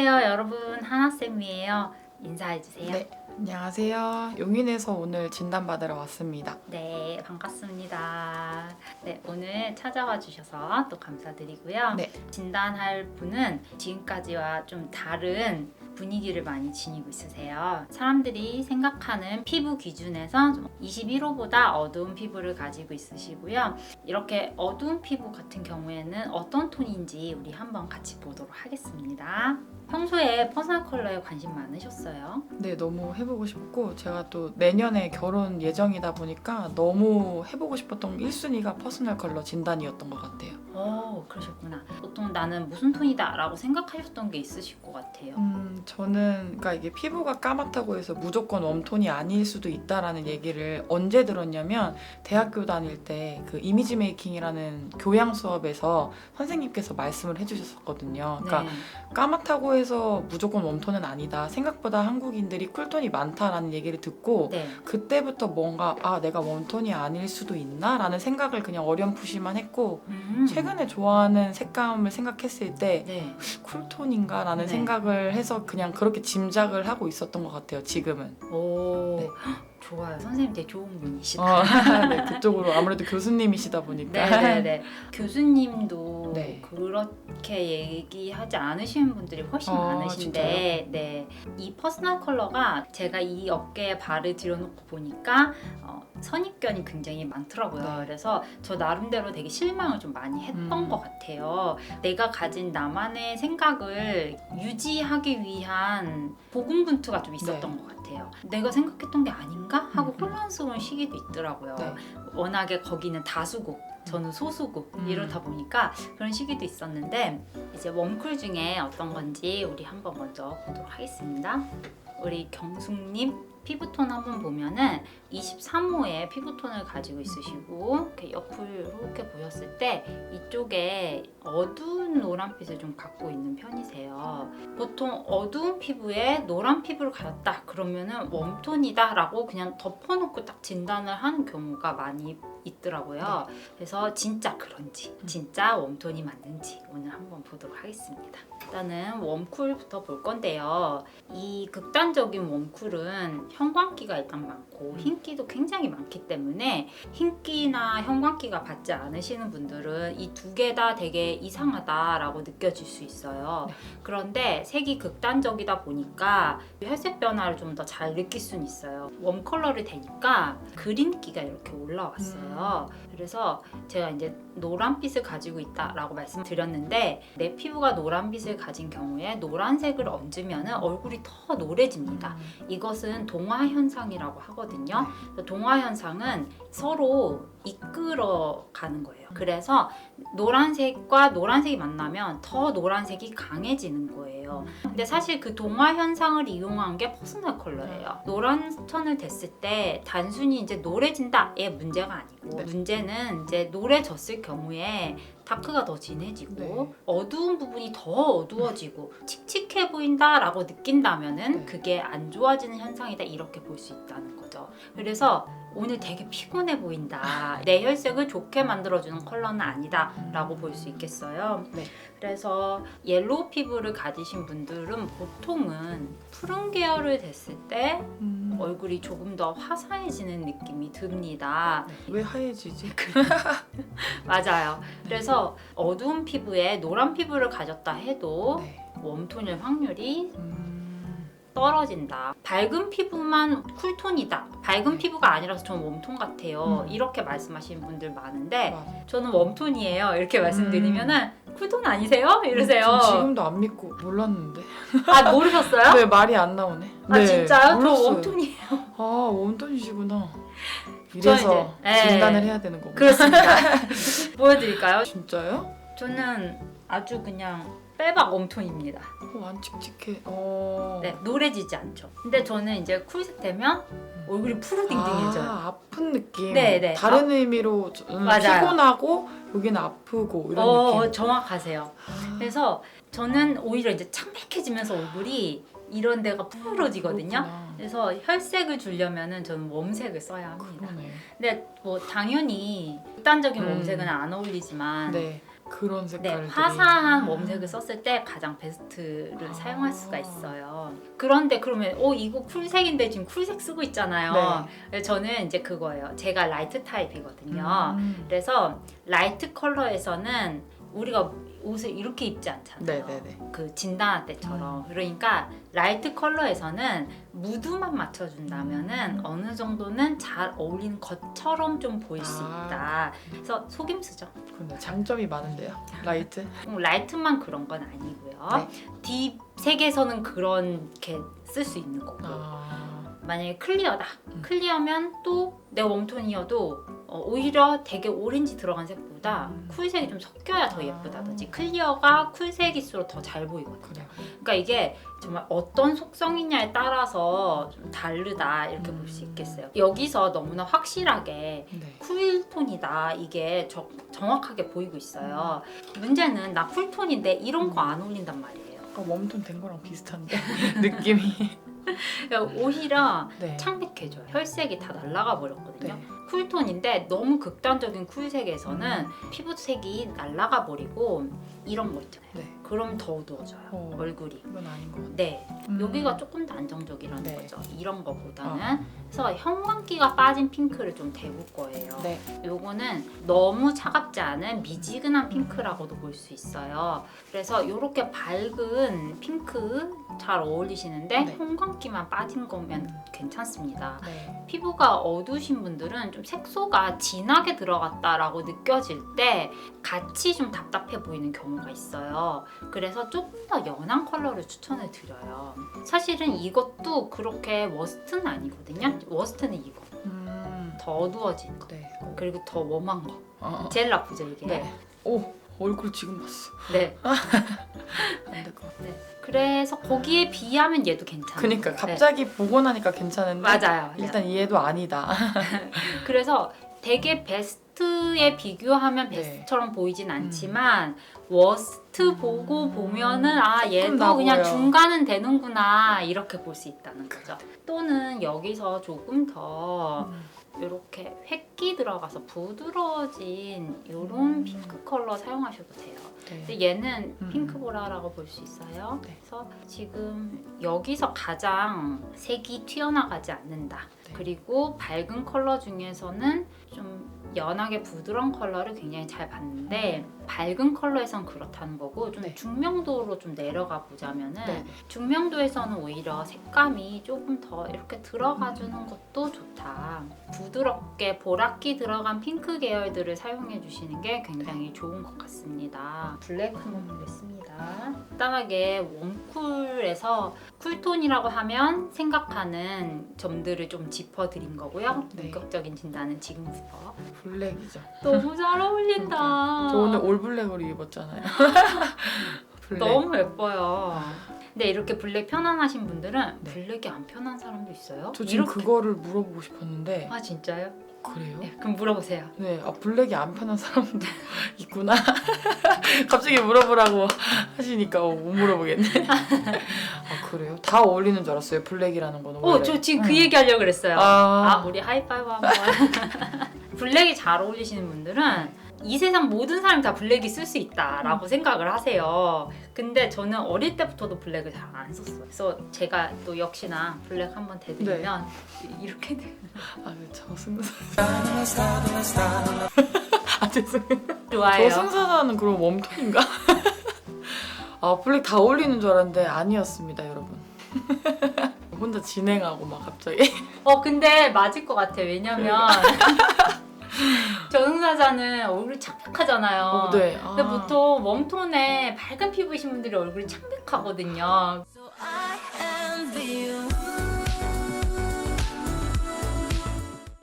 안녕하세요, 여러분. 하나쌤이에요. 인사해주세요. 네, 안녕하세요. 용인에서 오늘 진단 받으러 왔습니다. 네, 반갑습니다. 네, 오늘 찾아와 주셔서 또 감사드리고요. 네. 진단할 분은 지금까지와 좀 다른 분위기를 많이 지니고 있으세요. 사람들이 생각하는 피부 기준에서 21호보다 어두운 피부를 가지고 있으시고요. 이렇게 어두운 피부 같은 경우에는 어떤 톤인지 우리 한번 같이 보도록 하겠습니다. 평소에 퍼스널 컬러에 관심 많으셨어요? 네, 너무 해보고 싶고 제가 또 내년에 결혼 예정이다 보니까 너무 해보고 싶었던 1순위가 퍼스널 컬러 진단이었던 것 같아요. 어, 그러셨구나. 보통 나는 무슨 톤이다라고 생각하셨던 게 있으실 것 같아요. 음, 저는 그러니까 이게 피부가 까맣다고 해서 무조건 웜톤이 아닐 수도 있다라는 얘기를 언제 들었냐면 대학교 다닐 때 그 이미지 메이킹이라는 교양 수업에서 선생님께서 말씀을 해주셨었거든요. 그러니까 네. 까맣다고 해서 무조건 웜톤은 아니다. 생각보다 한국인들이 쿨톤이 많다라는 얘기를 듣고 네. 그때부터 뭔가 아 내가 웜톤이 아닐 수도 있나라는 생각을 그냥 어렴풋이만 했고 음. 최근에 좋아 하는 색감을 생각했을 때 네. 쿨톤인가라는 네. 생각을 해서 그냥 그렇게 짐작을 하고 있었던 것 같아요 지금은 오. 네. 좋아요. 선생님 되게 좋은 분이시다. 어, 네, 그쪽으로 아무래도 교수님이시다 보니까 네네네. 교수님도 네. 그렇게 얘기하지 않으시는 분들이 훨씬 어, 많으신데, 네. 이 퍼스널 컬러가 제가 이 어깨에 발을 들여놓고 보니까 어, 선입견이 굉장히 많더라고요. 네. 그래서 저 나름대로 되게 실망을 좀 많이 했던 음. 것 같아요. 내가 가진 나만의 생각을 유지하기 위한 고군분투가 좀 있었던 네. 것 같아요. 내가 생각했던 게 아닌가 하고 음. 혼란스러운 시기도 있더라고요. 네. 워낙에 거기는 다수국, 저는 소수국 음. 이렇다 보니까 그런 시기도 있었는데 이제 웜쿨 중에 어떤 건지 우리 한번 먼저 보도록 하겠습니다. 우리 경숙님 피부톤 한번 보면은 23호의 피부톤을 가지고 있으시고 이렇게 옆을 이렇게 보셨을 때 이쪽에 어두운 노란빛을 좀 갖고 있는 편이세요. 보통 어두운 피부에 노란 피부를 가졌다 그러면은 웜톤이다 라고 그냥 덮어놓고 딱 진단을 하는 경우가 많이 있더라고요. 그래서 진짜 그런지 진짜 웜톤이 맞는지 오늘 한번 보도록 하겠습니다. 일단은 웜쿨부터 볼 건데요. 이 극단적인 웜쿨은 형광기가 일단 많고 흰기도 굉장히 많기 때문에 흰기나 형광기가 받지 않으시는 분들은 이 두 개 다 되게 이상하다라고 느껴질 수 있어요. 네. 그런데 색이 극단적이다 보니까 혈색 변화를 좀 더 잘 느낄 수는 있어요. 웜 컬러를 대니까 그린기가 이렇게 올라왔어요. 그래서 제가 이제 노란빛을 가지고 있다라고 말씀드렸는데 내 피부가 노란빛을 가진 경우에 노란색을 얹으면 얼굴이 더 노래집니다. 이것은 동화 현상이라고 하거든요. 그래서 동화 현상은 서로 이끌어 가는 거예요. 그래서 노란색과 노란색이 만나면 더 노란색이 강해지는 거예요. 근데 사실 그 동화 현상을 이용한 게 퍼스널 컬러예요. 노란 천을 댔을 때 단순히 이제 노래진다의 문제가 아니고 네. 문제는 이제 노래졌을 경우에 다크가 더 진해지고 네. 어두운 부분이 더 어두워지고 칙칙해 보인다라고 느낀다면은 네. 그게 안 좋아지는 현상이다 이렇게 볼 수 있다는 거죠. 그래서 오늘 되게 피곤해 보인다. 내 혈색을 좋게 만들어주는 컬러는 아니다 라고 볼 수 있겠어요. 네. 그래서 옐로우 피부를 가지신 분들은 보통은 푸른 계열을 댔을 때 음. 얼굴이 조금 더 화사해지는 느낌이 듭니다. 왜 하얘지지? 맞아요. 그래서 어두운 피부에 노란 피부를 가졌다 해도 네. 웜톤일 확률이 음. 떨어진다. 밝은 피부만 쿨톤이다. 밝은 네. 피부가 아니라서 전 웜톤 같아요. 음. 이렇게 말씀하시는 분들 많은데 맞아. 저는 웜톤이에요. 이렇게 말씀드리면은 쿨톤 아니세요? 이러세요. 전 지금도 안 믿고 몰랐는데 아 모르셨어요? 왜 말이 안 나오네? 아 네, 진짜요? 저 몰랐어요. 웜톤이에요. 아 웜톤이시구나. 이래서 이제- 네. 진단을 해야 되는 거구나. 그렇습니다. 보여드릴까요? 진짜요? 저는 아주 그냥 빼박 웜톤입니다. 어, 안 칙칙해. 어. 네, 노래지지 않죠. 근데 저는 이제 쿨색 되면 얼굴이 푸르딩딩해져요. 아, 아픈 느낌. 네, 네. 다른 의미로 저- 음, 맞아요. 피곤하고 여기는 아프고 이런 어, 느낌. 정확하세요. 아, 그래서 저는 오히려 이제 창백해지면서 얼굴이 이런 데가 푸르러지거든요. 그렇구나. 그래서 혈색을 주려면은 저는 웜색을 써야 합니다. 그러네. 근데 뭐 당연히 극단적인 음. 웜색은 안 어울리지만 네. 그런 네, 색깔들이 화사한 웜색을 썼을 때 가장 베스트를 아. 사용할 수가 있어요. 그런데 그러면 어 이거 쿨색인데 지금 쿨색 쓰고 있잖아요. 그래서 저는 이제 그거예요. 제가 라이트 타입이거든요. 음. 그래서 라이트 컬러에서는 우리가 옷을 이렇게 입지 않잖아요. 네네네. 그 진단할 때처럼. 그러니까 라이트 컬러에서는 무드만 맞춰준다면은 음. 어느 정도는 잘 어울리는 것처럼 좀 보일 수 아. 있다. 그래서 속임 쓰죠. 근데 장점이 많은데요. 라이트. 음, 라이트만 그런 건 아니고요. 네. 딥색에서는 그렇게 쓸 수 있는 거고 아. 만약에 클리어다. 음. 클리어면 또 내 웜톤이어도 어, 오히려 되게 오렌지 들어간 색보다 음. 쿨색이 좀 섞여야 더 아. 예쁘다든지 클리어가 쿨색일수록 더 잘 보이거든요. 그러니까 이게 정말 어떤 속성이냐에 따라서 좀 다르다 이렇게 볼수 음. 있겠어요. 여기서 너무나 확실하게 네. 쿨톤이다 이게 저- 정확하게 보이고 있어요. 문제는 나 쿨톤인데 이런 거 안 어울린단 말이에요. 아까 웜톤 된 거랑 비슷한데 느낌이. 그러니까 오히려 네. 창백해져요. 혈색이 다 날아가 버렸거든요. 네. 쿨톤인데 너무 극단적인 쿨색에서는 피부색이 날아가 버리고 이런 거 있잖아요. 네. 그럼 더 어두워져요. 어. 얼굴이. 이건 아닌 것 같아요. 네, 음. 여기가 조금 더 안정적이라는 네. 거죠. 이런 거보다는. 그래서 형광기가 빠진 핑크를 좀 대볼 거예요. 네. 요거는 너무 차갑지 않은 미지근한 핑크라고도 볼 수 있어요. 그래서 이렇게 밝은 핑크 잘 어울리시는데 네. 형광기만 빠진 거면 괜찮습니다. 네. 피부가 어두우신 분들은 좀 색소가 진하게 들어갔다라고 느껴질 때 같이 좀 답답해 보이는 경우가 있어요. 그래서 조금 더 연한 컬러를 추천을 드려요. 사실은 이것도 그렇게 워스트는 아니거든요. 워스트는 이거. 음. 더 어두워진 거. 네. 그리고 더 웜한 거. 어. 제일 나쁘죠 이게. 네. 오 얼굴 지금 봤어. 네. 안 될 것 같아. 네. 그래서 거기에 비하면 얘도 괜찮아요. 그니까 갑자기 보고 나니까 괜찮은데 네. 맞아요. 일단 얘도 아니다. 그래서 되게 베스트에 비교하면 네. 베스트처럼 보이진 않지만 워스트 보고 음. 보면은 아 조금 얘도 나 그냥 보여. 중간은 되는구나 이렇게 볼 수 있다는 거죠. 또는 여기서 조금 더 음. 이렇게 획기 들어가서 부드러워진 이런 음. 핑크 컬러 사용하셔도 돼요. 네. 근데 얘는 음. 핑크보라라고 볼 수 있어요. 네. 그래서 지금 여기서 가장 색이 튀어나가지 않는다. 네. 그리고 밝은 컬러 중에서는 좀 연하게 부드러운 컬러를 굉장히 잘 봤는데 밝은 컬러에선 그렇다는 거고 좀 네. 중명도로 좀 내려가 보자면은 네. 중명도에서는 오히려 색감이 조금 더 이렇게 들어가 주는 음. 것도 좋다. 부드럽게 보랏기 들어간 핑크 계열들을 사용해 주시는 게 굉장히 좋은 것 같습니다. 블랙 한번 보겠습니다. 간단하게 웜쿨에서 쿨톤이라고 하면 생각하는 점들을 좀 짚어드린 거고요. 네. 본격적인 진단은 지금부터. 블랙이죠. 너무 잘 어울린다. 저 오늘 올 블랙으로 입었잖아요. 블랙. 너무 예뻐요. 근데 이렇게 블랙 편안하신 분들은 네. 블랙이 안 편한 사람도 있어요? 저 지금 이렇게- 그거를 물어보고 싶었는데 아 진짜요? 그래요? 네, 그럼 물어보세요. 네, 아 블랙이 안 편한 사람도 있구나. 갑자기 물어보라고 하시니까 어, 못 물어보겠네. 아 그래요? 다 어울리는 줄 알았어요. 블랙이라는 거는. 어, 원래. 저 지금 그 응. 얘기 하려고 그랬어요. 아, 아, 우리 하이파이브 한번. 블랙이 잘 어울리시는 분들은 이 세상 모든 사람이 다 블랙이 쓸 수 있다라고 생각을 하세요. 근데 저는 어릴 때부터도 블랙을 잘 안 썼어요. 그래서 제가 또 역시나 블랙 한번 대드리면 이렇게 돼요. 아 저승사. 아 죄송해요. 좋아요. 저승사자는 그럼 웜톤인가? 아 블랙 다 어울리는 줄 알았는데 아니었습니다, 여러분. 혼자 진행하고 막 갑자기. 어 근데 맞을 것 같아. 왜냐면 저승사자는 얼굴이 창백하잖아요. 어, 네. 아. 근데 보통 웜톤에 밝은 피부이신 분들이 얼굴이 창백하거든요. So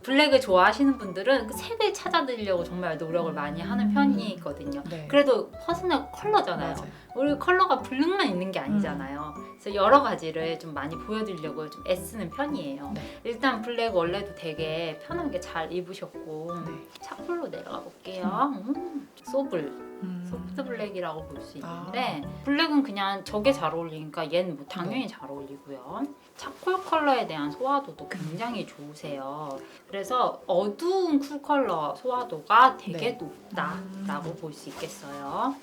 블랙을 좋아하시는 분들은 그 색을 찾아드리려고 정말 노력을 많이 하는 편이거든요. 네. 그래도 퍼스널 컬러잖아요. 맞아요. 우리 컬러가 블랙만 있는 게 아니잖아요. 그래서 여러 가지를 좀 많이 보여드리려고 좀 애쓰는 편이에요. 네. 일단 블랙 원래도 되게 편하게 잘 입으셨고 네. 샤플로 내려가 볼게요. 음, 소블 음. 소프트 블랙이라고 볼수 아. 있는데 블랙은 그냥 저게 잘 어울리니까 얘는 뭐 당연히 네. 잘 어울리고요. 차콜 컬러에 대한 소화도도 굉장히 좋으세요. 그래서 어두운 쿨 컬러 소화도가 되게 네. 높다라고 볼 수 있겠어요.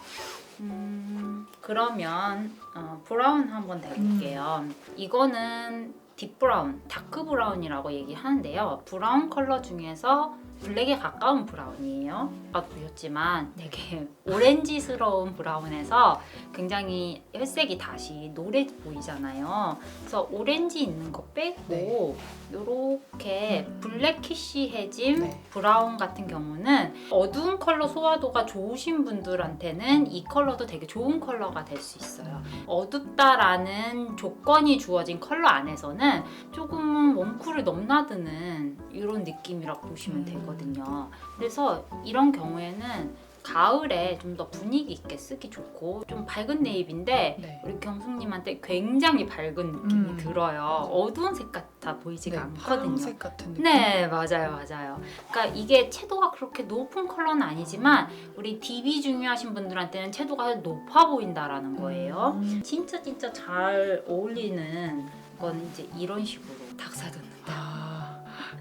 음, 그러면 어, 브라운 한번 대볼게요. 이거는 딥 브라운, 다크 브라운이라고 얘기하는데요. 브라운 컬러 중에서 블랙에 가까운 브라운이에요. 아까 보셨지만 되게 오렌지스러운 브라운에서 굉장히 혈색이 다시 노래 보이잖아요. 그래서 오렌지 있는 거 빼고 이렇게 음. 블랙키시해진 네. 브라운 같은 경우는 어두운 컬러 소화도가 좋으신 분들한테는 이 컬러도 되게 좋은 컬러가 될 수 있어요. 어둡다라는 조건이 주어진 컬러 안에서는 조금은 웜쿨을 넘나드는 이런 느낌이라고 보시면 음. 되거든요. 그래서 이런 경우에는 가을에 좀 더 분위기 있게 쓰기 좋고 좀 밝은 네이비인데 네. 우리 경숙님한테 굉장히 밝은 느낌이 음. 들어요. 어두운 색 같아 보이지가 네, 않거든요. 파란색 같은 느낌. 네, 맞아요, 맞아요. 그러니까 이게 채도가 그렇게 높은 컬러는 아니지만 우리 DB 중요하신 분들한테는 채도가 높아 보인다라는 거예요. 음. 진짜 진짜 잘 어울리는 건 이제 이런 식으로 닥사듣는다.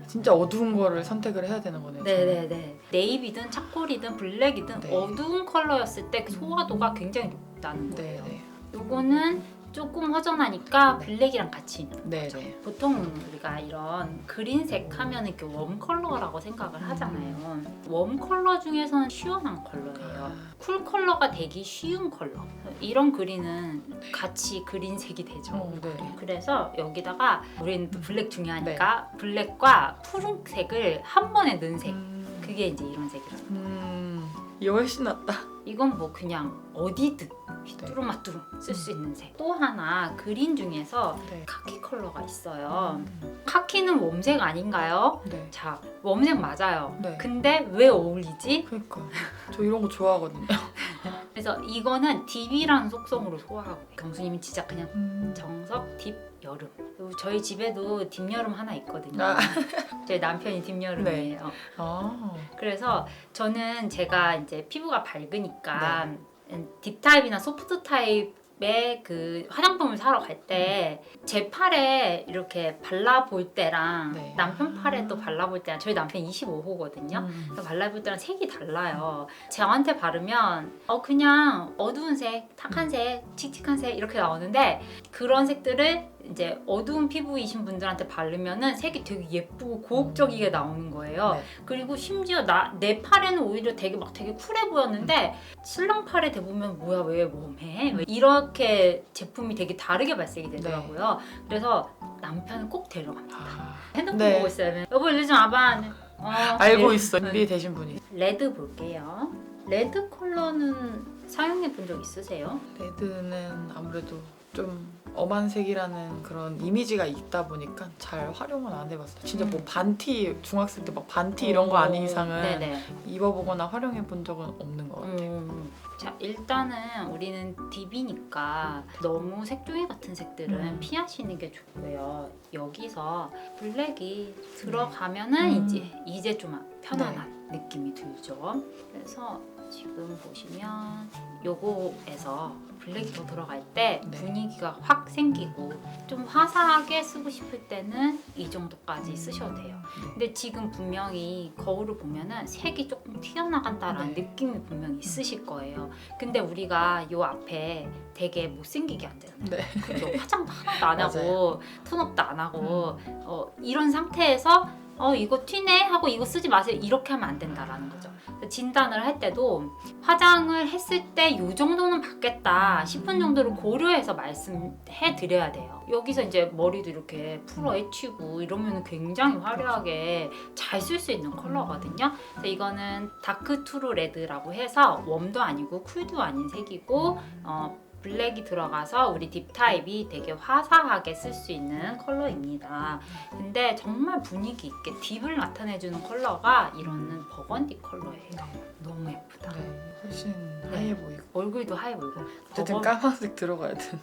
아, 진짜 어두운 거를 선택을 해야 되는 거네요. 네네네. 네이비든 차콜이든 블랙이든 네. 어두운 컬러였을 때그 소화도가 굉장히 높다는 거예요. 네네. 요거는 조금 허전하니까 네. 블랙이랑 같이 있는. 거죠. 보통 우리가 이런 그린색 하면 이렇게 웜 컬러라고 생각을 하잖아요. 웜 컬러 중에서는 시원한 컬러예요. 아, 쿨 컬러가 되기 쉬운 컬러. 이런 그린은 같이 그린색이 되죠. 어, 네. 그래서 여기다가 우리는 또 블랙 네. 중요하니까 블랙과 푸른색을 한 번에 넣은 색. 음, 그게 이제 이런 색이라고. 음, 이게 훨씬 낫다. 이건 뭐 그냥 어디든 휘뚜루마뚜루 쓸 수 있는 색. 또 하나 그린 중에서 네. 카키 컬러가 있어요. 음, 카키는 웜색 아닌가요? 네. 자, 웜색 맞아요. 네. 근데 왜 어울리지? 그러니까 저 이런 거 좋아하거든요. 그래서 이거는 딥이라는 속성으로 소화하고. 경수님이 진짜 그냥 음. 정석 딥 여름. 그리고 저희 집에도 딥 여름 하나 있거든요. 아. 저희 남편이 딥 여름이에요. 아, 그래서 저는 제가 이제 피부가 밝으니까 네. 음, 딥 타입이나 소프트 타입 의그 화장품을 사러 갈 때 제 팔에 이렇게 발라볼 때랑 네. 남편 팔에 또 발라볼 때랑 저희 남편 25호거든요. 음. 발라볼 때랑 색이 달라요. 저한테 바르면 어 그냥 어두운 색, 탁한 색, 칙칙한 색 이렇게 나오는데 그런 색들을 이제 어두운 피부이신 분들한테 바르면은 색이 되게 예쁘고 고혹적이게 나오는 거예요. 네. 그리고 심지어 나 내 팔에는 오히려 되게 막 되게 쿨해 보였는데 신랑 팔에 대보면 뭐야 왜 웜해? 왜 이렇게 제품이 되게 다르게 발색이 되더라고요. 그래서 남편은 꼭 데려갑니다. 아, 핸드폰 네. 보고 있어요. 여보 일로 좀 와봐. 어, 알고 네. 있어 준비 되신 분이. 레드 볼게요. 레드 컬러는 사용해 본 적 있으세요? 레드는 아무래도 좀 엄한 색이라는 그런 이미지가 있다 보니까 잘 활용은 안 해봤어요. 진짜 뭐 음. 반티 중학생 때 막 반티 이런 거 아닌 이상은 네네. 입어보거나 활용해 본 적은 없는 것 같아요. 음. 자 일단은 우리는 딥이니까 너무 색종이 같은 색들은 음. 피하시는 게 좋고요. 여기서 블랙이 들어가면은 음. 이제 이제 좀 편안한 느낌이 들죠. 그래서 지금 보시면 요거에서 블랙이 더 들어갈 때 네. 분위기가 확 생기고 좀 화사하게 쓰고 싶을 때는 이 정도까지 쓰셔도 돼요. 네. 근데 지금 분명히 거울을 보면은 색이 조금 튀어나간다라는 네. 느낌이 분명히 있으실 거예요. 근데 우리가 요 앞에 되게 못생기게 안 되잖아요. 네. 그죠? 화장도 하나도 안 하고. 톤업도 안 하고 어, 이런 상태에서 어 이거 튀네 하고 이거 쓰지 마세요 이렇게 하면 안 된다라는 거죠. 진단을 할 때도 화장을 했을 때 이 정도는 받겠다 싶은 정도를 고려해서 말씀해 드려야 돼요. 여기서 이제 머리도 이렇게 풀어 헤치고 이러면 굉장히 화려하게 잘 쓸 수 있는 컬러거든요. 그래서 이거는 다크 투루 레드라고 해서 웜도 아니고 쿨도 아닌 색이고 어, 블랙이 들어가서 우리 딥 타입이 되게 화사하게 쓸 수 있는 컬러입니다. 근데 정말 분위기 있게 딥을 나타내주는 컬러가 이런 버건디 컬러예요. 너무 예쁘다. 네, 훨씬 하얘 보이고. 얼굴도 하얘 보이고. 어쨌든 버건- 까만색 들어가야 돼.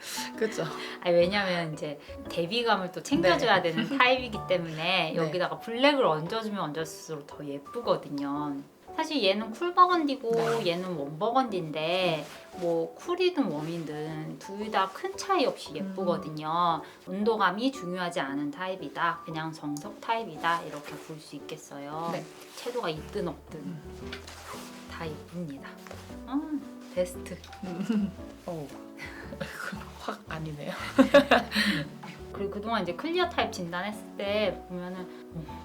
그죠? 아니, 왜냐면 이제 대비감을 또 챙겨줘야 되는 타입이기 때문에 네. 여기다가 블랙을 얹어주면 얹어줄수록 더 예쁘거든요. 사실 얘는 쿨 버건디고 네. 얘는 웜 버건디인데 뭐 쿨이든 웜이든 둘 다 큰 차이 없이 예쁘거든요. 온도감이 중요하지 않은 타입이다. 그냥 정석 타입이다. 이렇게 볼 수 있겠어요. 네. 채도가 있든 없든 다 예쁩니다. 아, 베스트. 어. 확 아니네요. 그리고 그동안 이제 클리어 타입 진단했을 때 보면은 어,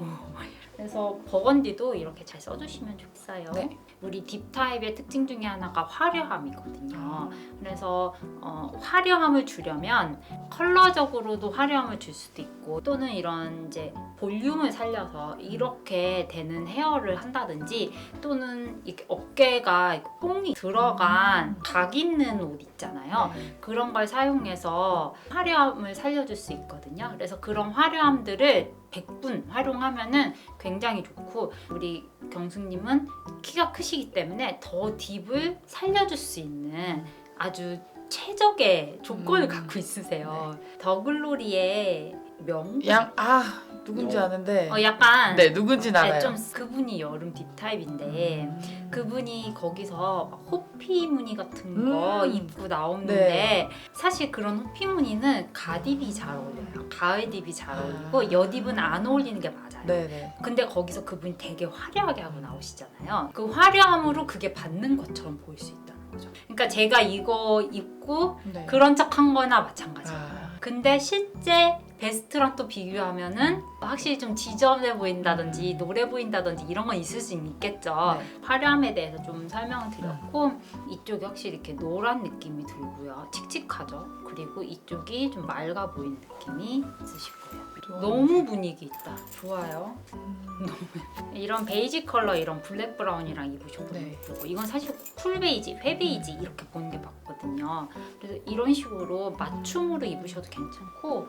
어, 막 이래. 그래서 버건디도 이렇게 잘 써주시면 좋겠어요. 네. 우리 딥 타입의 특징 중에 하나가 화려함이거든요. 아. 그래서 어, 화려함을 주려면 컬러적으로도 화려함을 줄 수도 있고 또는 이런 이제 볼륨을 살려서 이렇게 되는 헤어를 한다든지 또는 이렇게 어깨가 이렇게 뽕이 들어간 각 있는 옷 있잖아요. 네. 그런 걸 사용해서 화려함을 살려줄 수 있거든요. 그래서 그런 화려함들을 100분 활용하면은 굉장히 좋고 우리 경수님은 키가 크시기 때문에 더 딥을 살려줄 수 있는 아주 최적의 조건을 음. 갖고 있으세요. 더글로리의 명? 양, 아, 누군지 아는데. 어, 약간 네, 누군지 네, 알아요. 좀 그분이 여름 딥 타입인데 음. 그분이 거기서 막 호피 무늬 같은 거 음. 입고 나오는데 네. 사실 그런 호피 무늬는 가딥이 잘 어울려요. 가을 딥이 잘 어울리고 아. 여딥은 안 어울리는 게 맞아요. 네네. 근데 거기서 그분이 되게 화려하게 하고 나오시잖아요. 그 화려함으로 그게 받는 것처럼 보일 수 있다는 거죠. 그러니까 제가 이거 입고 네. 그런 척한 거나 마찬가지예요. 아, 근데 실제 베스트랑 또 비교하면은 확실히 좀 지저분해 보인다든지 노래 보인다든지 이런 건 있을 수 있겠죠. 네. 화려함에 대해서 좀 설명을 드렸고 이쪽이 확실히 이렇게 노란 느낌이 들고요. 칙칙하죠. 그리고 이쪽이 좀 맑아 보이는 느낌이 있으실 거예요. 너무 분위기 있다. 좋아요. 음. 이런 베이지 컬러 이런 블랙 브라운이랑 입으셔도 네. 예쁘고 이건 사실 쿨 베이지, 회 베이지 이렇게 보는 게 맞거든요. 그래서 이런 식으로 맞춤으로 입으셔도 괜찮고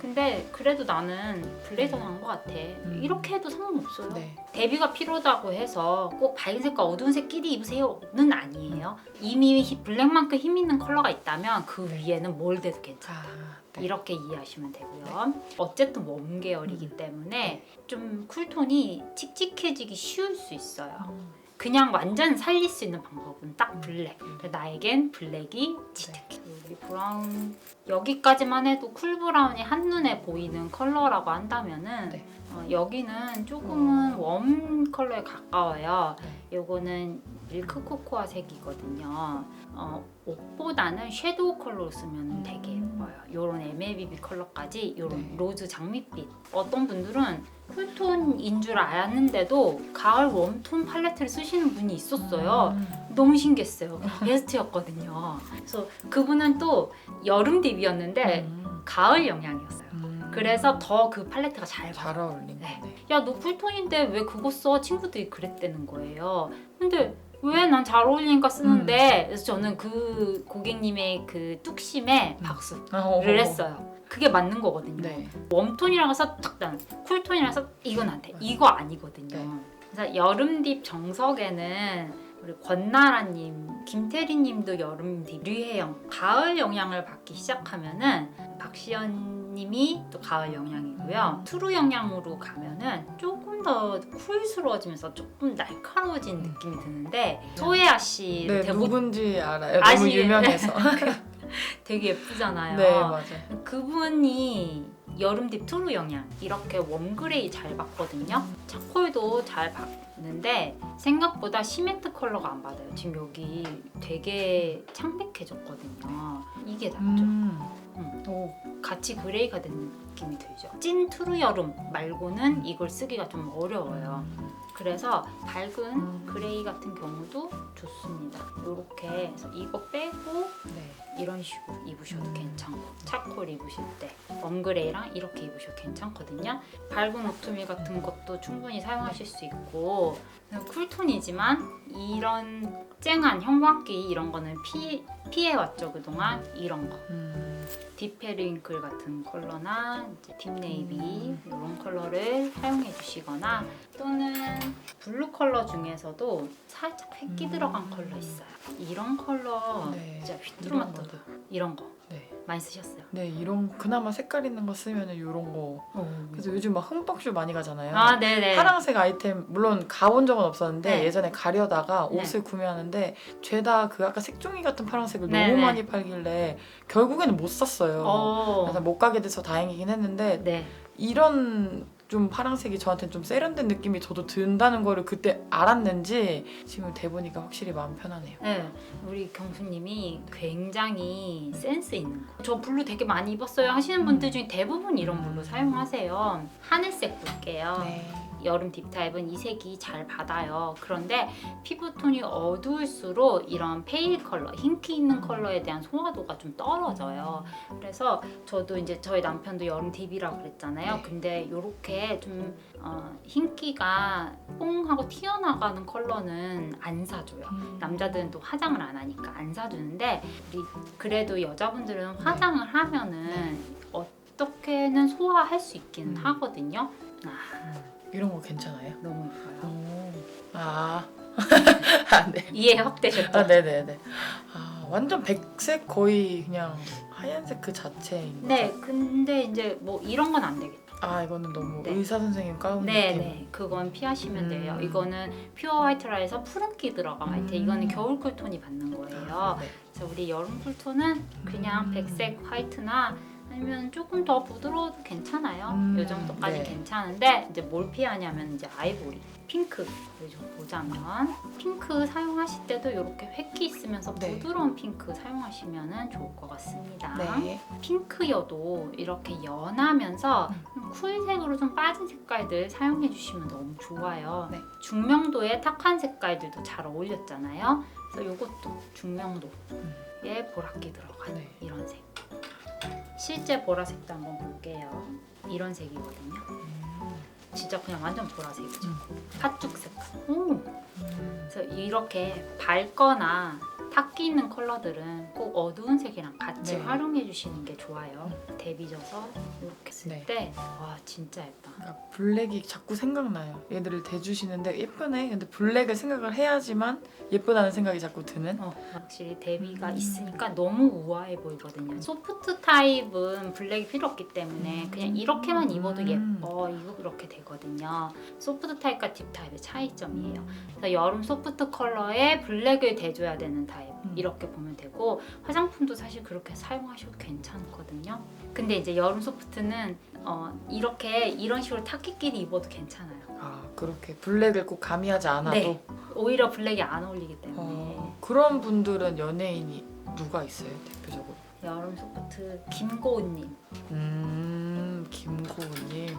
근데 그래도 나는 블레이저 산것 같아. 이렇게 해도 상관없어요. 네. 대비가 필요하다고 해서 꼭 밝은 색과 어두운 색 끼리 입으세요는 아니에요. 이미 히- 블랙만큼 힘 있는 컬러가 있다면 그 위에는 뭘 대도 괜찮아요. 아, 네. 이렇게 이해하시면 되고요. 어쨌든 웜 계열이기 때문에 좀 쿨톤이 칙칙해지기 쉬울 수 있어요. 음. 그냥 완전 살릴 수 있는 방법은 딱 블랙. 근데 나에겐 블랙이 지득해. 여기 브라운 여기까지만 해도 쿨 브라운이 한 눈에 보이는 컬러라고 한다면은 네. 어, 여기는 조금은 웜 컬러에 가까워요. 네. 요거는 밀크 코코아 색이거든요. 어, 옷보다는 섀도우 컬러로 쓰면 되게 예뻐요. 요런 MLBB 컬러까지 요런 네. 로즈 장밋빛. 어떤 분들은 쿨톤인 줄 알았는데도 가을 웜톤 팔레트를 쓰시는 분이 있었어요. 음. 너무 신기했어요. 베스트였거든요. 그래서 그분은 또 여름 딥이었는데 음. 가을 영향이었어요. 음. 그래서 더 그 팔레트가 잘잘 받아. 어울린 네. 야, 너 쿨톤인데 왜 그거 써? 친구들이 그랬다는 거예요. 근데 왜 난 잘 어울리니까 쓰는데? 그래서 저는 그 고객님의 그 뚝심에 음. 박수를 어. 했어요. 그게 맞는 거거든요. 네. 웜톤이라고 해서 딱난 쿨톤이라서 이건 안 돼. 이거 아니거든요. 네. 그래서 여름 딥 정석에는 우리 권나라님, 김태리님도 여름 딥 류혜영 가을 영향을 받기 시작하면은 박시연님이 또 가을 영향이고요. 투루 영향으로 가면은 조금 더 쿨스러워지면서 조금 날카로워진 느낌이 드는데 소혜아 씨 네, 대부 누군지 알아요. 아시- 너무 유명해서. 되게 예쁘잖아요. 네, 맞아요. 그분이 여름 딥 투루 영양 이렇게 웜그레이 잘 받거든요. 차콜도 잘 받는데 생각보다 시멘트 컬러가 안 받아요. 지금 여기 되게 창백해졌거든요. 이게 낫죠. 음. 음. 오. 같이 그레이가 된 느낌이 들죠. 찐 투루 여름 말고는 이걸 쓰기가 좀 어려워요. 그래서 밝은 음. 그레이 같은 경우도 좋습니다. 이렇게 해서 이거 빼고 네. 이런 식으로 입으셔도 음. 괜찮고 차콜 입으실 때 웜그레이랑 이렇게 입으셔도 괜찮거든요 밝은 오트밀 같은 것도 충분히 사용하실 수 있고 쿨톤이지만 이런 쨍한 형광기 이런 거는 피, 피해 왔죠 그동안 이런 거 음. 딥페리윙클 같은 컬러나 딥네이비 음. 이런 컬러를 사용해 주시거나 또는 블루 컬러 중에서도 살짝 획기 음. 들어간 컬러 있어요. 이런 컬러 네. 진짜 이런 휘뚜루마뚜 거다. 이런 거 네. 많이 쓰셨어요. 네, 이런 그나마 색깔 있는 거 쓰면은 이런 거. 그래서 요즘 막 흠뻑쇼 많이 가잖아요. 아 네네. 파랑색 아이템 물론 가본 적은 없었는데 네. 예전에 가려다가 네. 옷을 구매하는데 죄다 그 아까 색종이 같은 파란색을 네, 너무 네. 많이 팔길래 결국에는 못 샀어요. 어. 그래서 못 가게 돼서 다행이긴 했는데 네. 이런 좀 파란색이 저한테 좀 세련된 느낌이 저도 든다는 거를 그때 알았는지 지금 대보니까 확실히 마음 편하네요. 네, 우리 경수님이 굉장히 센스 있는 거. 저 블루 되게 많이 입었어요 하시는 분들 중에 대부분 이런 블루 사용하세요. 하늘색 볼게요. 네. 여름 딥타입은 이 색이 잘 받아요. 그런데 피부톤이 어두울수록 이런 페일 컬러, 흰기 있는 컬러에 대한 소화도가 좀 떨어져요. 그래서 저도 이제 저희 남편도 여름 딥이라고 그랬잖아요. 네. 근데 이렇게 좀 어, 흰기가 뽕 하고 튀어나가는 컬러는 안 사줘요. 남자들은 또 화장을 안 하니까 안 사주는데 그래도 여자분들은 화장을 하면은 어떻게는 소화할 수 있기는 음. 하거든요. 아, 이런 거 괜찮아요? 너무 예뻐요. 오. 아. 아, 네. 이해 확 되셨죠? 아, 네네네. 아, 완전 백색 거의 그냥 하얀색 그 자체인 거죠? 네, 근데 이제 뭐 이런 건 안 되겠다. 아, 이거는 너무 네. 의사 선생님 가운 네, 느낌. 네, 그건 피하시면 음. 돼요. 이거는 퓨어 화이트라에서 푸른기 들어간 화이트. 음. 이거는 겨울 쿨톤이 받는 거예요. 네. 그래서 우리 여름 쿨톤은 그냥 음. 백색 화이트나 아니면 조금 더 부드러워도 괜찮아요. 음, 이 정도까지 네. 괜찮은데 이제 뭘 피하냐면 이제 아이보리, 핑크 좀 보자면 핑크 사용하실 때도 이렇게 획기 있으면서 네. 부드러운 핑크 사용하시면 좋을 것 같습니다. 네. 핑크여도 이렇게 연하면서 음. 좀 쿨색으로 좀 빠진 색깔들 사용해 주시면 너무 좋아요. 네. 중명도의 탁한 색깔들도 잘 어울렸잖아요. 그래서 이것도 중명도에 음. 보랏기 들어간 네. 이런 색. 실제 보라색도 한번 볼게요. 이런 색이거든요. 음. 진짜 그냥 완전 보라색이죠. 음. 팥죽 색깔. 오. 음. 그래서 이렇게 밝거나 탁기 있는 컬러들은 꼭 어두운 색이랑 같이 네. 활용해 주시는 게 좋아요. 데비져서 이렇게 쓸 네. 때 와 진짜 예뻐. 그러니까 블랙이 자꾸 생각나요. 얘들을 대주시는데 예쁘네. 근데 블랙을 생각을 해야지만 예쁘다는 생각이 자꾸 드는. 어, 확실히 데비가 음. 있으니까 너무 우아해 보이거든요. 소프트 타입은 블랙이 필요 없기 때문에 음. 그냥 이렇게만 입어도 음. 예뻐. 이거 그렇게 되거든요. 소프트 타입과 딥 타입의 차이점이에요. 그래서 여름 소프트 컬러에 블랙을 대줘야 되는 타입 음. 이렇게 보면 되고 화장품도 사실 그렇게 사용하셔도 괜찮거든요. 근데 이제 여름 소프트는 어, 이렇게 이런 식으로 타키끼리 입어도 괜찮아요. 아 그렇게 블랙을 꼭 가미하지 않아도. 네. 오히려 블랙이 안 어울리기 때문에 어, 그런 분들은 연예인이 누가 있어요 대표적으로? 여름 소프트 김고은님, 음 김고은님.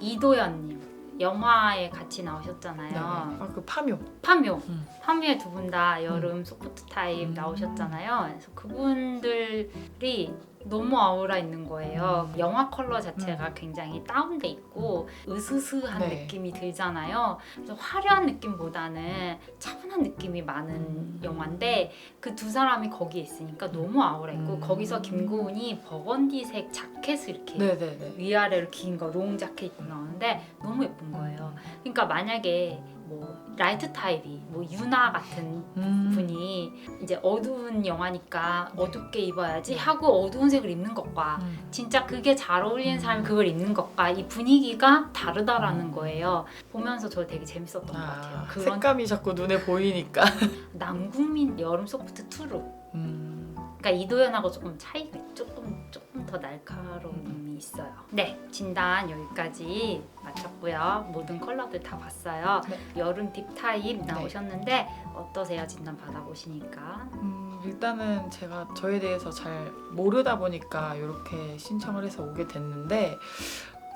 이도현님 영화에 같이 네. 나오셨잖아요. 아그 파묘. 파묘, 음. 파묘의 두분 다 여름 소프트 타입 음. 나오셨잖아요. 그래서 그분들이 너무 아우라 있는 거예요. 음. 영화 컬러 자체가 굉장히 다운돼 있고 으스스한 네. 느낌이 들잖아요. 그래서 화려한 느낌보다는 차분한 느낌이 많은 음. 영화인데 그 두 사람이 거기에 있으니까 너무 아우라 있고 음. 거기서 김고은이 버건디색 자켓을 이렇게 네네네. 위아래로 긴 거 롱 자켓 입고 나오는데 너무 예쁜 거예요. 그러니까 만약에 뭐 라이트 타입이 뭐 유나 같은 음. 분이 이제 어두운 영화니까 네. 어둡게 입어야지 하고 어두운 색을 입는 것과 음. 진짜 그게 잘 어울리는 사람이 그걸 입는 것과 이 분위기가 다르다라는 거예요. 보면서 저 되게 재밌었던 것 같아요. 아, 그런 색감이 자꾸 눈에 보이니까. 남국민 여름 소프트 2로 음. 그러니까 이도현하고 조금 차이가 조금 조금 더 날카로움이 있어요. 네 진단 여기까지 마쳤고요. 모든 컬러들 다 봤어요. 네. 여름 딥 타입 나오셨는데 어떠세요? 진단 받아보시니까. 음, 일단은 제가 저에 대해서 잘 모르다 보니까 이렇게 신청을 해서 오게 됐는데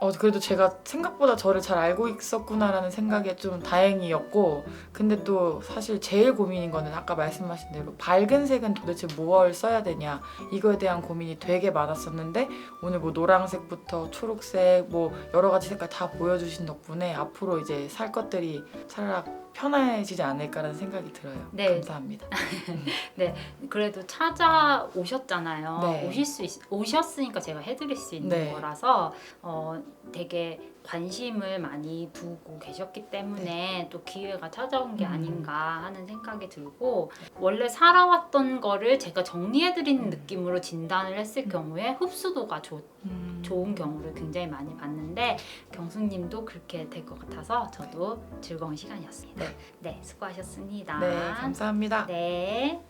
어 그래도 제가 생각보다 저를 잘 알고 있었구나라는 생각에 좀 다행이었고 근데 또 사실 제일 고민인 거는 아까 말씀하신 대로 밝은 색은 도대체 뭘 써야 되냐 이거에 대한 고민이 되게 많았었는데 오늘 뭐 노란색부터 초록색 뭐 여러 가지 색깔 다 보여주신 덕분에 앞으로 이제 살 것들이 차라리 편해지지 않을까라는 생각이 들어요. 네. 감사합니다. 그래도 찾아오셨잖아요. 네. 오실 수 있, 오셨으니까 제가 해드릴 수 있는 네. 거라서 어, 되게 관심을 많이 두고 계셨기 때문에 또 기회가 찾아온 게 네. 음. 아닌가 하는 생각이 들고 원래 살아왔던 거를 제가 정리해드리는 음. 느낌으로 진단을 했을 경우에 흡수도가 좋, 음. 좋은 경우를 굉장히 많이 봤는데 경수님도 그렇게 될 것 같아서 저도 즐거운 시간이었습니다. 네, 수고하셨습니다. 네 감사합니다. 네.